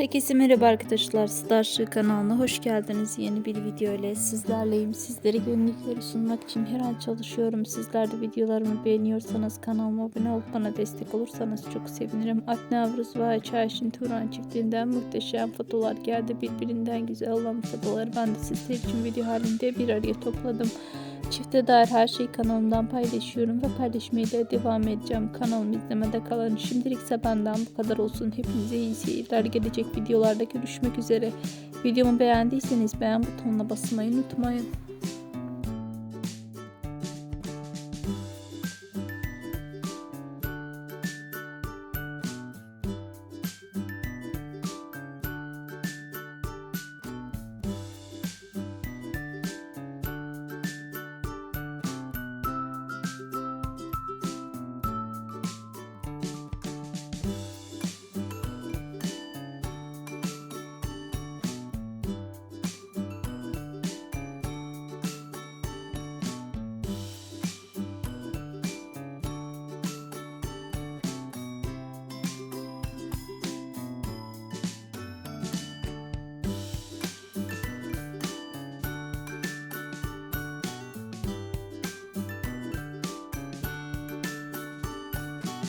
Herkese merhaba arkadaşlar. Starship kanalına hoş geldiniz. Yeni bir video ile sizlerleyim. Sizlere günlükleri sunmak için her an çalışıyorum. Sizler de videolarımı beğeniyorsanız kanalıma abone olup bana destek olursanız çok sevinirim. Akne Avruz ve Çarşın Turan çiftinden muhteşem fotolar geldi. Birbirinden güzel olan fotoları ben de sizler için video halinde bir araya topladım. Çifte dair her şeyi kanalımdan paylaşıyorum ve paylaşmaya da devam edeceğim. Kanalımı izlemede kalın. Şimdilik ise benden bu kadar olsun. Hepinize iyi seyirler. Gelecek videolarda görüşmek üzere. Videomu beğendiyseniz beğen butonuna basmayı unutmayın.